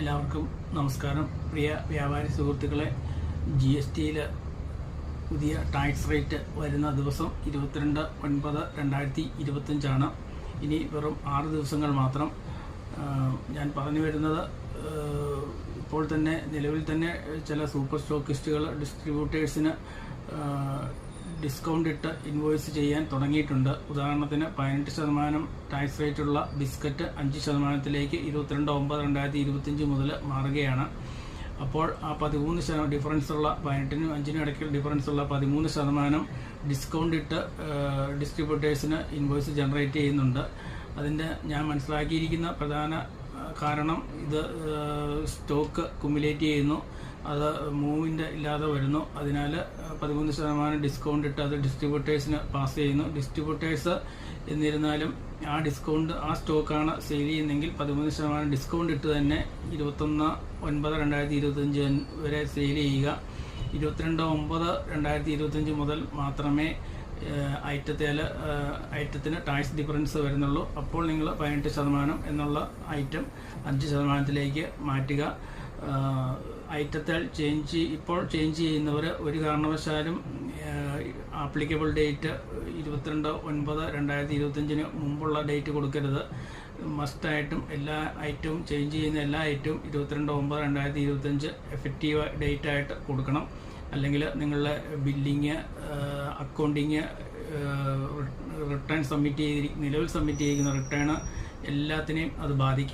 എല്ലാവർക്കും നമസ്കാരം. പ്രിയ വ്യാപാരി സുഹൃത്തുക്കളെ ജി എസ് ടിയിൽ പുതിയ ടാക്സ് റേറ്റ് വരുന്ന ദിവസം ഇരുപത്തിരണ്ട് ഒൻപത് രണ്ടായിരത്തി ഇരുപത്തഞ്ചാണ് ഇനി വെറും ആറ് ദിവസങ്ങൾ മാത്രം ഞാൻ പറഞ്ഞു വരുന്നത് ഇപ്പോൾ തന്നെ നിലവിൽ തന്നെ ചില സൂപ്പർ സ്റ്റോക്കിസ്റ്റുകൾ ഡിസ്ട്രിബ്യൂട്ടേഴ്സിന് ഡിസ്കൗണ്ട് ഇട്ട് ഇൻവോയ്സ് ചെയ്യാൻ തുടങ്ങിയിട്ടുണ്ട്. ഉദാഹരണത്തിന് പതിനെട്ട് ശതമാനം ടാക്സ് റേറ്റുള്ള ബിസ്ക്കറ്റ് അഞ്ച് ശതമാനത്തിലേക്ക് ഇരുപത്തിരണ്ട് ഒമ്പത് രണ്ടായിരത്തി ഇരുപത്തിയഞ്ച് മുതൽ മാറുകയാണ്. അപ്പോൾ ആ പതിമൂന്ന് ശതമാനം ഡിഫറൻസ് ഉള്ള പതിനെട്ടിനും അഞ്ചിനും ഇടയ്ക്ക് ഡിഫറൻസ് ഉള്ള പതിമൂന്ന് ശതമാനം ഡിസ്കൗണ്ട് ഇട്ട് ഡിസ്ട്രിബ്യൂട്ടേഴ്സിന് ഇൻവോയ്സ് ജനറേറ്റ് ചെയ്യുന്നുണ്ട്. അതിന്റെ ഞാൻ മനസ്സിലാക്കിയിരിക്കുന്ന പ്രധാന കാരണം ഇത് സ്റ്റോക്ക് കുമുലേറ്റ് ചെയ്യുന്നു. അത് മൂവിന്റെ ഇല്ലാതെ വരുന്നു. അതിനാൽ പതിമൂന്ന് ശതമാനം ഡിസ്കൗണ്ട് ഇട്ട് അത് ഡിസ്ട്രിബ്യൂട്ടേഴ്സിന് പാസ് ചെയ്യുന്നു. ഡിസ്ട്രിബ്യൂട്ടേഴ്സ് എന്നിരുന്നാലും ആ ഡിസ്കൗണ്ട് ആ സ്റ്റോക്കാണ് സെയിൽ ചെയ്യുന്നതെങ്കിൽ പതിമൂന്ന് ശതമാനം ഡിസ്കൗണ്ട് ഇട്ട് തന്നെ ഇരുപത്തൊന്ന് ഒൻപത് രണ്ടായിരത്തി ഇരുപത്തഞ്ച് വരെ സെയിൽ ചെയ്യുക. ഇരുപത്തിരണ്ട് ഒമ്പത് രണ്ടായിരത്തി ഇരുപത്തഞ്ച് മുതൽ മാത്രമേ ഐറ്റത്തിൽ ഐറ്റത്തിന് ടാക്സ് ഡിഫറൻസ് വരുന്നുള്ളൂ. അപ്പോൾ നിങ്ങൾ പതിനെട്ട് ശതമാനം എന്നുള്ള ഐറ്റം അഞ്ച് ശതമാനത്തിലേക്ക് മാറ്റുക. ഐറ്റത്തേൽ ചേഞ്ച് ഇപ്പോൾ ചേഞ്ച് ചെയ്യുന്നവർ ഒരു കാരണവശാലും ആപ്ലിക്കബിൾ ഡേറ്റ് ഇരുപത്തിരണ്ട് ഒൻപത് രണ്ടായിരത്തി ഇരുപത്തഞ്ചിന് മുമ്പുള്ള ഡേറ്റ് കൊടുക്കരുത്. മസ്റ്റായിട്ടും എല്ലാ ഐറ്റവും ചേഞ്ച് ചെയ്യുന്ന എല്ലാ ഐറ്റവും ഇരുപത്തിരണ്ട് ഒമ്പത് രണ്ടായിരത്തി ഇരുപത്തഞ്ച് എഫക്റ്റീവ് ഡേറ്റ് ആയിട്ട് കൊടുക്കണം. അല്ലെങ്കിൽ നിങ്ങളുടെ ബില്ലിങ് അക്കൗണ്ടിങ് റിട്ടേൺ സബ്മിറ്റ് ചെയ്തി നിലവിൽ സബ്മിറ്റ് ചെയ്തിരിക്കുന്ന റിട്ടേൺ എല്ലാത്തിനെയും അത് ബാധിക്കും.